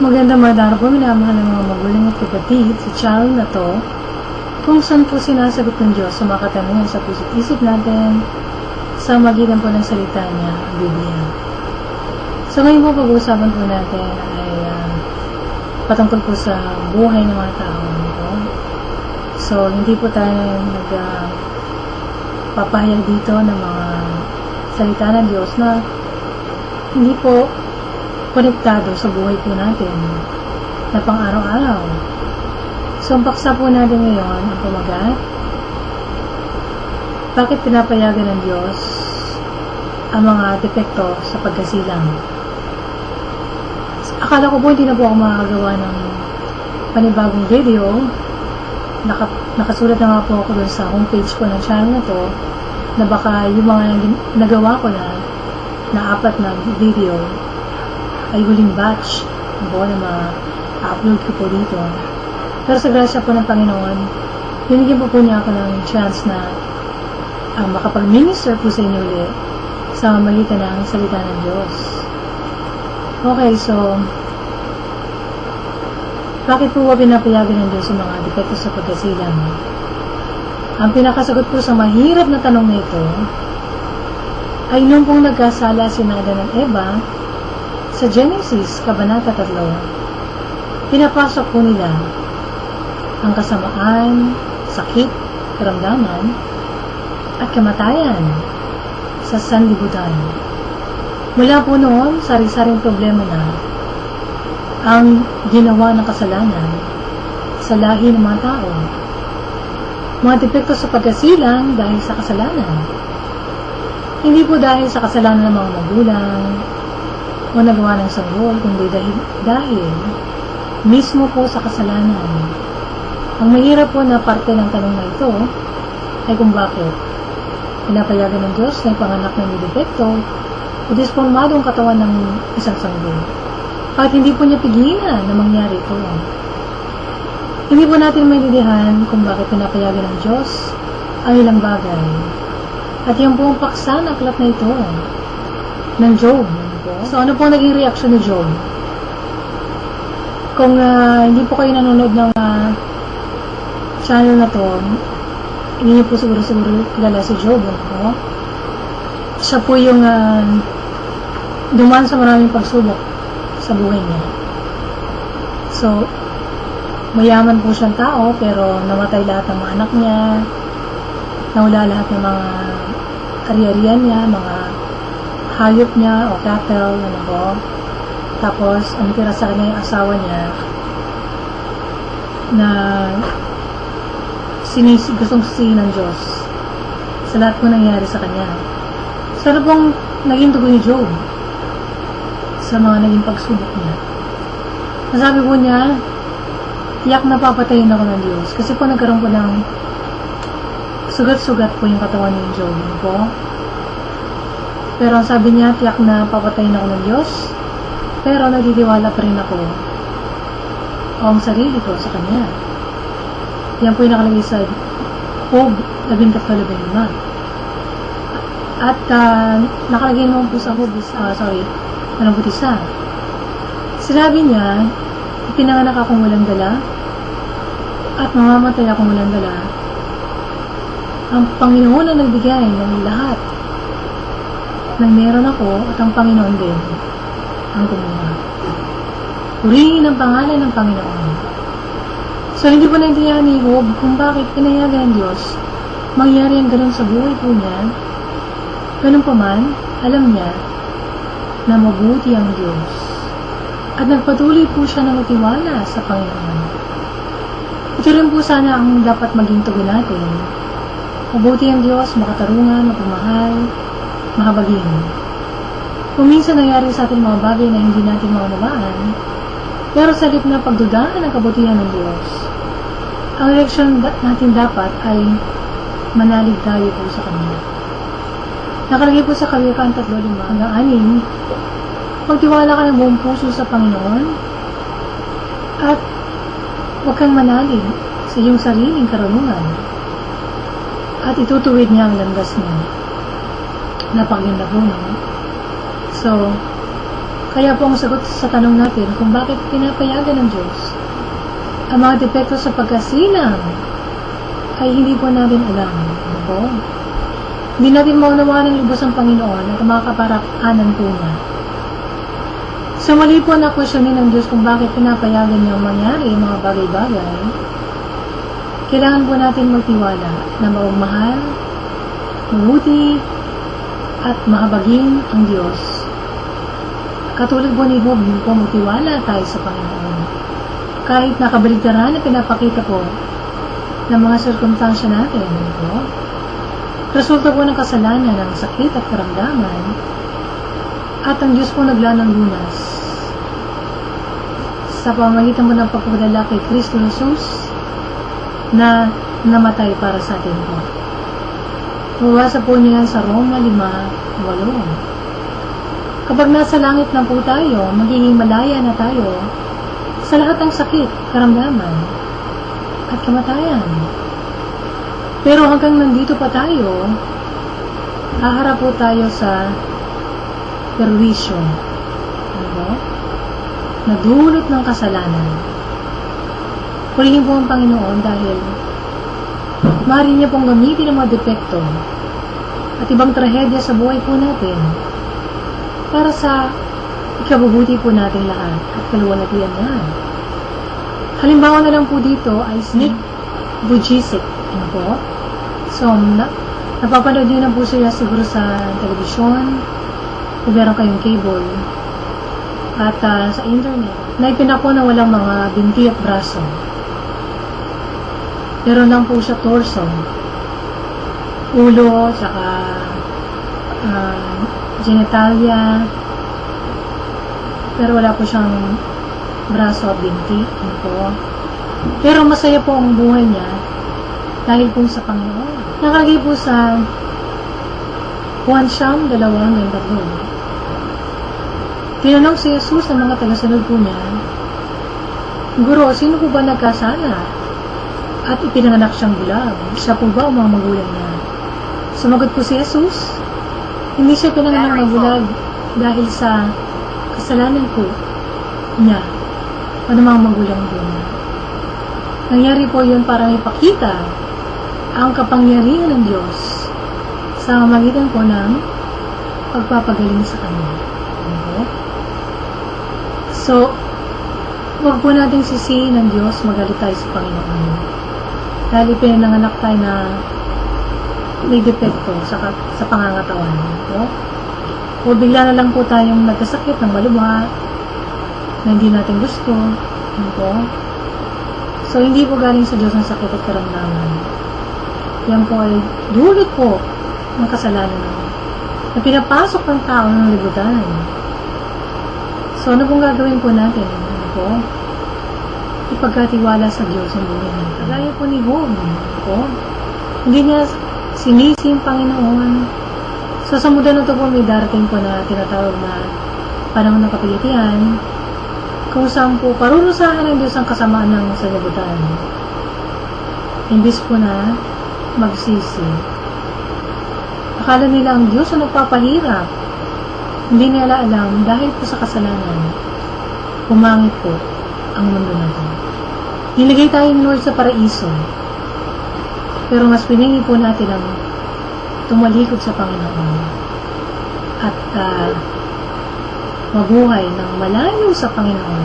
Maganda magandang po, minamahal ng mga magulang at kapatid sa channel na to kung saan po sinasagot ng Diyos sa mga katanungan sa puso't isip natin sa magitan po ng salita niya, ang Biblia. So ngayon po pag-uusapan po natin ay uh, patungkol po sa buhay ng mga tao. Po. So hindi po tayo nag uh, papahayag dito ng mga salita ng Diyos na hindi po konektado sa buhay po natin na pang araw-araw. So, ang paksa po natin ngayon, ang pumagat, bakit pinapayagan ng Diyos ang mga depekto sa pagkasilang? Akala ko po hindi na po ako makakagawa ng panibagong video. Naka, nakasulat na nga po ako doon sa homepage ko ng channel na to na baka yung mga nagawa ko na na apat na video ay huling batch po na ma-upload ko po dito. Pero sa grasya po ng Panginoon, binigyan po po niya ako ng chance na uh, makapag-minister po sa inyo ulit sa mamagitan ng salita ng Diyos. Okay, so bakit po ba pinapayagan ng Diyos yung mga depekto sa pagkasilang? Ang pinakasagot po sa mahirap na tanong na ito ay nung pong nagkasala si Adan ng Eva sa Genesis, Kabanata 3, pinapasok po nila ang kasamaan, sakit, karamdaman, at kamatayan sa sanlibutan. Mula po noon, sari-saring problema na ang ginawa ng kasalanan sa lahi ng mga tao. Mga depekto sa pagkasilang dahil sa kasalanan. Hindi po dahil sa kasalanan ng mga magulang o nagawa ng sanggol, kundi dahil, dahil mismo po sa kasalanan. Ang mahirap po na parte ng tanong na ito ay kung bakit pinapayagan ng Diyos na ipanganak ng depekto o disformadong katawan ng isang sanggol. Kahit hindi po niya pigilan na mangyari ito. Hindi po natin maintindihan kung bakit pinapayagan ng Diyos ang ilang bagay. At yung buong paksa ng aklat na ito ng Job. So ano po naging reaction ni Job? Kung uh, hindi po kayo nanonood ng uh, channel na to, hindi niyo po siguro siguro kilala si Job. Ano? Siya po yung uh, dumaan sa maraming pagsubok sa buhay niya. So, mayaman po siyang tao, pero namatay lahat ng mga anak niya, nawala lahat ng mga ari-arian niya, mga hayop niya o cattle, ano po. Tapos, ang tira sa kanya yung asawa niya na sinis, gustong sisihin ng Diyos sa lahat po nangyari sa kanya. So, ano pong naging tugon ni Job sa mga naging pagsubok niya? Nasabi po niya, tiyak na papatayin ako ng Diyos. Kasi po nagkaroon po ng sugat-sugat po yung katawan ni Job. Po? Pero sabi niya, tiyak na papatayin ako ng Diyos. Pero nagtitiwala pa rin ako ang sarili ko sa Kanya. Yan po yung nakalagay sa Job 13.15. At uh, nakalagay naman po sa Job, uh, sorry, anong butisa. Sinabi niya, ipinanganak akong walang dala at mamamatay akong walang dala. Ang Panginoon ang nagbigay ng lahat ng meron ako at ang Panginoon din ang kumuha. Purihin ang pangalan ng Panginoon. So, hindi po naintindihan ni Job kung bakit pinayagan ng Diyos mangyari ang ganun sa buhay po niya. Ganun pa man, alam niya na mabuti ang Diyos. At nagpatuloy po siya na magtiwala sa Panginoon. Ito rin po sana ang dapat maging tugon natin. Mabuti ang Diyos, makatarungan, mapamahal, mahabagin. Kung minsan nangyari sa atin mga bagay na hindi natin maunawaan, pero sa halip na pagdudahan ng kabutihan ng Diyos, ang reaksyon natin dapat ay manalig tayo po sa Kanya. Nakalagay po sa Kawikaan 3.5 hanggang 6, magtiwala ka ng buong puso sa Panginoon at huwag kang manalig sa iyong sariling karunungan at itutuwid niya ang landas mo. Napakaganda po, no? So, Kaya po ang sagot sa tanong natin kung bakit pinapayagan ng Diyos ang mga depekto sa pagkasilang ay hindi po natin alam. Ano po? Hindi natin ng lubos ang Panginoon at mga kaparaanan po niya. So mali po na questionin ng Diyos kung bakit pinapayagan mangyari ang mga bagay-bagay. Kailangan po natin magtiwala na maugmahal, mabuti, at mahabagin ang Diyos. Katulad po ni Job, hindi po magtiwala tayo sa Panginoon. Kahit nakabaligtaran na pinapakita po ng mga sirkumstansya natin, hindi po? Resulta po ng kasalanan ng sakit at karamdaman at ang Diyos po naglaan ng lunas sa pamamagitan mo ng pagpapadala kay Kristo Jesus na namatay para sa atin po. Mabasa po niya sa Roma 5.8 Kapag nasa langit na po tayo, magiging malaya na tayo sa lahat ng sakit, karamdaman, at kamatayan. Pero hanggang nandito pa tayo, haharap po tayo sa perwisyo. Ano? Nadulot ng kasalanan. Purihin po ang Panginoon dahil maaari niya pong gamitin ang mga depekto at ibang trahedya sa buhay po natin para sa ikabubuti po natin lahat at kaluwalhatian niya. Halimbawa na lang po dito ay Snake Bujisik. Ano po? So, na, napapanood niyo na po sila siguro sa telebisyon kung meron kayong cable at uh, sa internet na ipinako na walang mga binti at braso. Pero lang po siya torso, ulo, saka uh, genitalia, pero wala po siyang braso at binti. Ano po. Pero masaya po ang buhay niya dahil po sa Panginoon. Nakalagay po sa Juan Siyam, dalawang ng tatlo. Tinanong si Jesus ng mga tagasunod po niya, Guro, sino po ba nagkasala? At ipinanganak siyang bulag. Siya po ba o mga magulang niya? Sumagot po si Jesus, hindi siya pinanganak ng bulag dahil sa kasalanan po niya o ng mga magulang niya. Nangyari po yun para ipakita ang kapangyarihan ng Diyos sa magitan po ng pagpapagaling sa Kanya. Okay? So, huwag po nating sisihin ng Diyos magalit tayo sa Panginoon. Dahil ipinanganak tayo na may depekto sa, sa pangangatawan. Okay? O bigla na lang po tayong nagkasakit ng malubha na hindi natin gusto. Po? So, hindi po galing sa Diyos ang sakit at karamdaman. Yan po ay dulot po ng kasalanan na pinapasok ng tao ng libutan. So, ano pong gagawin po natin? Ano po? Ipagkatiwala sa Diyos ang buhay natin. Kagaya po ni Job. Po? Hindi niya sinisi yung Panginoon. So, sa muda na ito po, may darating po na tinatawag na panahon ng kapilitian kung saan po parurusahan ng Diyos ang kasamaan ng sanlibutan. Imbis po na magsisi. Akala nila ang Diyos ang nagpapahirap. Hindi nila alam dahil po sa kasalanan, pumangit po ang mundo natin. Nilagay tayo ng Lord sa paraiso. Pero mas pinili po natin ang tumalikod sa Panginoon. At uh, mabuhay ng malayo sa Panginoon.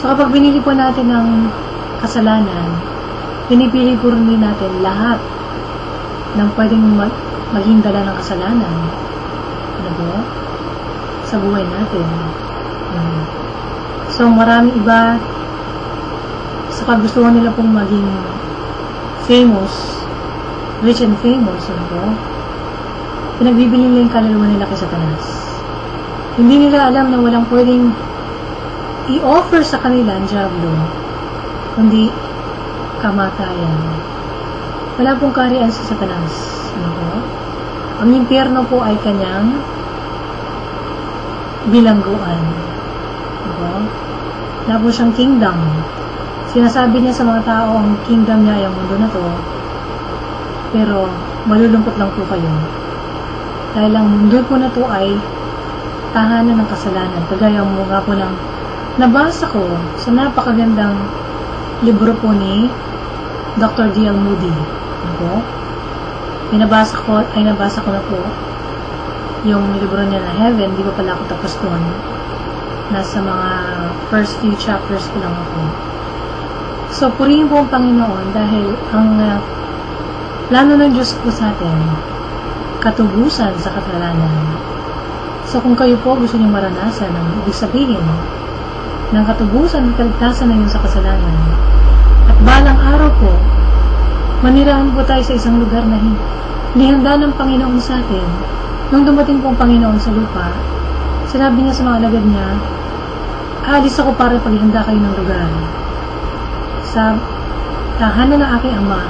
So kapag binili po natin ng kasalanan, pinipili po rin natin lahat ng pwedeng mag- maging dala ng kasalanan. Ano ba? Sa buhay natin. Hmm. So maraming iba sa kagustuhan nila pong maging famous, rich and famous, ano? Pinagbibili nila yung kaluluwa nila kay Satanas. Hindi nila alam na walang pwedeng i-offer sa kanila ang Diablo, kundi kamatayan. Wala pong karian sa Satanas. Ano? Ang impyerno po ay kanyang bilangguan. Ano Wala po siyang kingdom. Sinasabi niya sa mga tao, ang kingdom niya ay ang mundo na to. Pero, malulungkot lang po kayo. Dahil ang mundo po na to ay tahanan ng kasalanan. Kagaya mo nga po ng nabasa ko sa napakagandang libro po ni Dr. D.L. Moody. Po? Pinabasa ko, ay nabasa ko na po yung libro niya na Heaven, di pa pala ako tapos doon. Nasa mga first few chapters ko lang ako. So, purihin po ang Panginoon dahil ang uh, plano ng Diyos po sa atin, katubusan sa kasalanan. So, kung kayo po gusto niyo maranasan ang ibig sabihin ng katubusan at kaligtasan na sa kasalanan, at balang araw po, manirahan po tayo sa isang lugar na hinihanda ng Panginoon sa atin Nung dumating po ang Panginoon sa lupa, sinabi niya sa mga alagad niya, Aalis ako para paghanda kayo ng lugar. Sa tahanan ng aking ama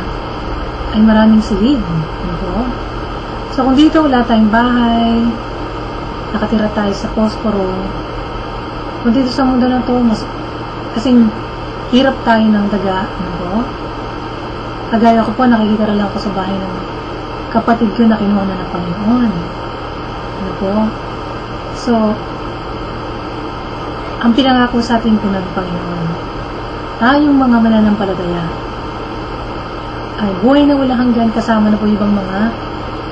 ay maraming silid. Ano? So kung dito wala tayong bahay, nakatira tayo sa posporo, kung dito sa mundo na to, mas, kasing hirap tayo ng daga, ano? Kagaya ko po, nakikita lang ako sa bahay ng kapatid ko na kinuha na ng Panginoon. Ano po? So, ang pinangako sa atin po ng Panginoon, tayong mga mananampalataya, ay buhay na wala hanggan kasama na po ibang mga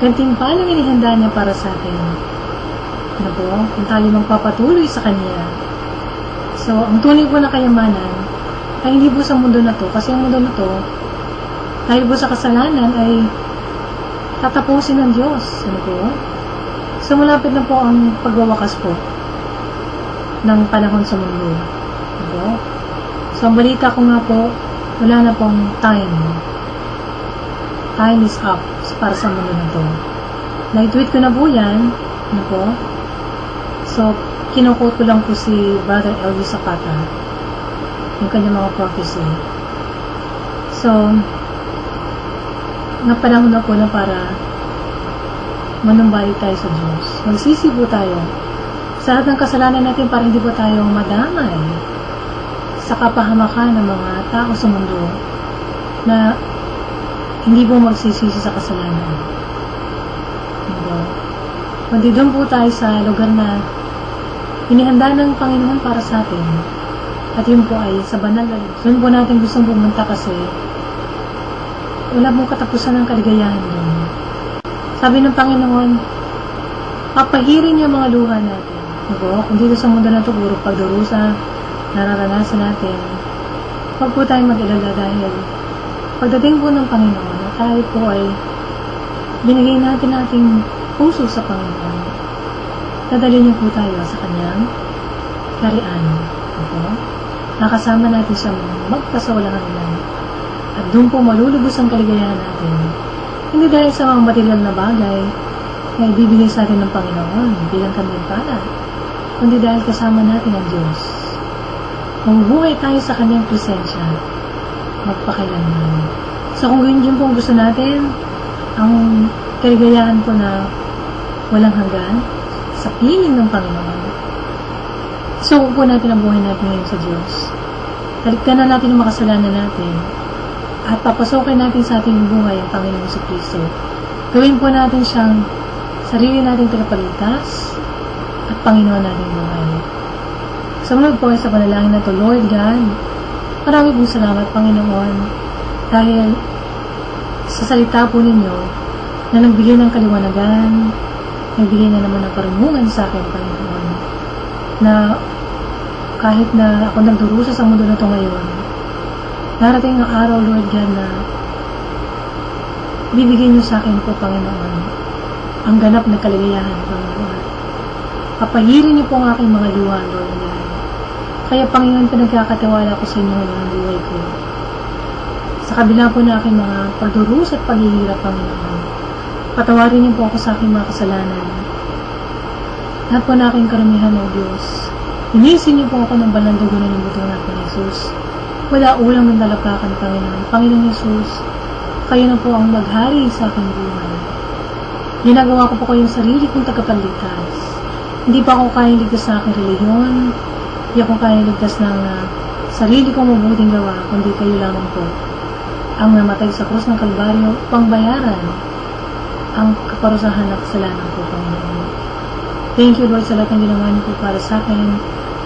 gantimpalang inihanda niya para sa atin. Ano po? Kung tayo magpapatuloy sa Kanya. So, ang tunay po na kayamanan ay hindi po sa mundo na to. Kasi ang mundo na to, dahil po sa kasalanan ay tatapusin ng Diyos. Ano po? So, malapit na po ang pagwawakas po ng panahon sa mundo. Diba? So, ang balita ko nga po, wala na pong time. Time is up para sa mundo na to. Nag-tweet ko na po yan. Ano po? So, kinukot ko lang po si Brother Elvis Zapata. Yung kanyang mga prophecy. So, napanahon na po na para manumbalik tayo sa Diyos. Magsisi po tayo sa lahat ng kasalanan natin para hindi po tayo madamay sa kapahamakan ng mga tao sa mundo na hindi po magsisisi sa kasalanan. Diba? Kundi po tayo sa lugar na inihanda ng Panginoon para sa atin. At yun po ay sa banal na Doon po natin gustong pumunta kasi wala pong katapusan ng kaligayahan doon. Sabi ng Panginoon, papahirin niya mga luha natin. Diba? Kung dito sa mundo na ito, puro pagdurusa, nararanasan natin, huwag po tayong mag-alala dahil pagdating po ng Panginoon, tayo po ay binigay natin nating puso sa Panginoon. Dadali niyo po tayo sa kanyang karian. Diba? Nakasama natin siya magpasawalang hanggan. At doon po malulubos ang kaligayahan natin hindi dahil sa mga material na bagay na ibibigay sa atin ng Panginoon bilang kandimpala, kundi dahil kasama natin ang Diyos. Mamubuhay tayo sa Kanyang presensya, magpakailanman. So kung yun yung pong gusto natin, ang kaligayahan po na walang hanggan, sa piling ng Panginoon. So kung po natin ang buhay natin ngayon sa Diyos, talikdan na natin ang makasalanan natin, at papasokin natin sa ating buhay ang Panginoong sa Kristo. Gawin po natin siyang sarili nating tagapagligtas at Panginoon nating buhay. Sumunod po sa panalangin na to, Lord God, marami pong salamat, Panginoon, dahil sa salita po ninyo na nagbigay ng kaliwanagan, nagbigay na naman ng karunungan sa akin, Panginoon, na kahit na ako nagdurusa sa mundo na to ngayon, Darating ang araw, Lord God, na bibigyan niyo sa akin po, Panginoon, ang ganap na kaligayahan, Panginoon. Papahirin niyo po ang aking mga luha, Lord God. Kaya, Panginoon, pinagkakatiwala ko sa inyo ng buhay ko. Sa kabila po na aking mga pagdurus at paghihirap, Panginoon, patawarin niyo po ako sa aking mga kasalanan. Lahat po na aking karamihan, O Diyos. Inisin niyo po ako ng balang dugo na ng buto natin, Jesus. Wala ulang ng dalapakan, Panginoon. Panginoon Yesus, kayo na po ang maghari sa aking buhay. Ginagawa ko po kayong sarili kong tagapagligtas. Hindi pa ako kaya ligtas sa aking reliyon. Hindi ako kaya ligtas ng uh, sarili kong mabuting gawa, kundi kayo lamang po ang namatay sa krus ng Kalbaryo upang bayaran ang kaparusahan ng kasalanan ko, Panginoon. Thank you, Lord, sa lahat ng ginawa niyo po para sa akin,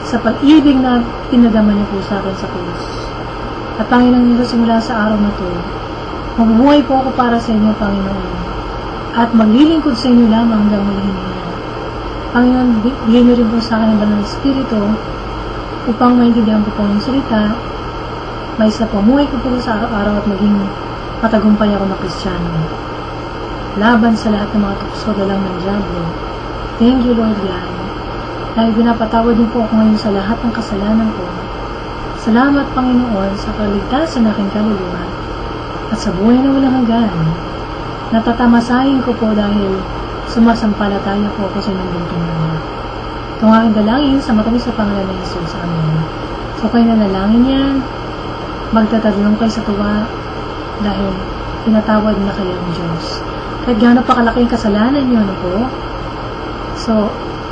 sa pag-ibig na pinadama niyo po sa akin sa krus. At Panginoon Diyos, simula sa araw na to, mabubuhay po ako para sa inyo, Panginoon. At maglilingkod sa inyo lamang hanggang muli na. Panginoon, bigyan niyo rin po sa akin ang banal na Espiritu upang maintindihan ko po ang salita, may sa pamuhay ko po sa araw-araw at maging matagumpay ako na Kristiyano. Laban sa lahat ng mga tukso lang ng Diablo. Thank you, Lord God. Dahil pinapatawad niyo po ako ngayon sa lahat ng kasalanan ko. Salamat, Panginoon, sa kaligtasan ng aking kaluluwa at sa buhay na walang hanggan. Natatamasahin ko po dahil sumasampalataya po ako sa inyong buntong naman. Itong aking dalangin sa matamis sa pangalan ng Jesus. Amen. So kayo na nalangin yan, magtatadlong kayo sa tuwa dahil pinatawad na kayo ng Diyos. Kahit gaano pa kalaki yung kasalanan nyo, ano po? So,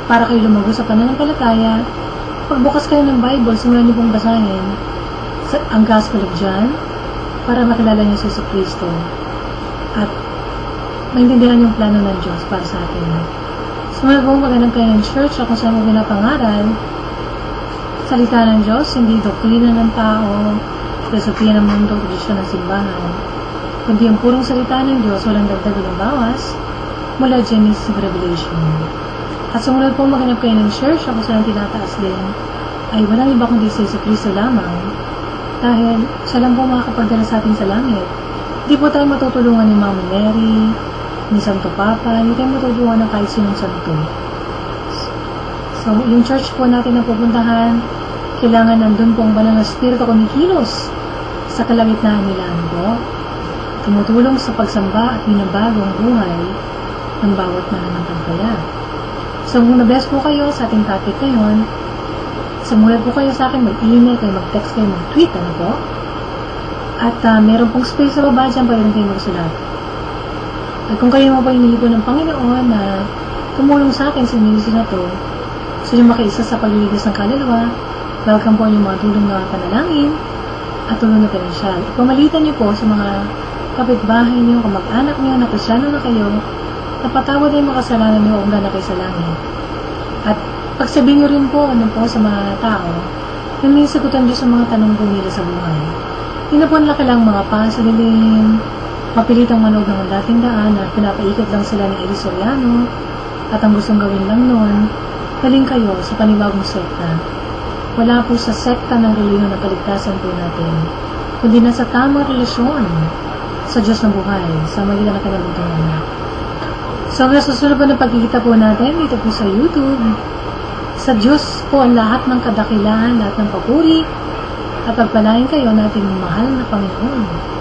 para kayo lumago sa pananampalataya, pagbukas kayo ng Bible, simulan niyo pong basahin sa, ang Gospel of John para makilala niyo si Kristo at maintindihan yung plano ng Diyos para sa atin. Sumunod po magandang kayo ng church o kung saan mo pinapangaral, salita ng Diyos, hindi doktrina ng tao, filosofiya ng mundo, tradisyon ng simbahan, kundi ang purong salita ng Diyos, walang dagdag ng bawas, mula Genesis to Revelation. At sumunod po maghanap kayo ng church o kung saan tinataas din, ay walang iba kundi si Kristo lamang, dahil siya lang po makakapagdala sa atin sa langit. Hindi po tayo matutulungan ni Mama Mary, ni Santo Papa, hindi tayo matutulungan ng kahit sinong santo. So, yung church po natin na pupuntahan, kailangan nandun po ang banal na spirito kumikilos sa kalagitnaan nila po. Tumutulong sa pagsamba at binabago ang buhay ng bawat mananampalataya. So, kung na-bless po kayo sa ating topic ngayon, sumulat po kayo sa akin, mag-email kayo, mag-text kayo, mag-tweet, ano po? At uh, meron pong space sa baba dyan, pwede kayo magsulat. At kung kayo mo po inihipo ng Panginoon na tumulong sa akin sa ministry na to, nyo makiisa sa pagliligtas ng kaluluwa, welcome po yung mga tulong na panalangin at tulong na pinansyal. Pamalitan niyo po sa mga kapitbahay niyo, kamag-anak niyo, na krisyano na kayo, na yung mga kasalanan niyo kung na kayo sa langit. At pagsabihin niyo rin po, ano po, sa mga tao, na may sagutan Diyos sa mga tanong po nila sa buhay. Hindi na po nila kailangang mga pa sa dilim, mapilitang manood ng dating daan at pinapaikot lang sila ni Eli Soriano at ang gustong gawin lang noon, galing kayo sa panibagong sekta. Wala po sa sekta ng reliyon na paligtasan po natin, kundi nasa tamang relasyon sa Diyos na buhay, sa magitan ng kanabuting anak. So, ang nasusunod po ng pagkikita po natin dito po sa YouTube, sa Diyos po ang lahat ng kadakilaan, lahat ng papuri, at pagpalain kayo natin mahal na Panginoon.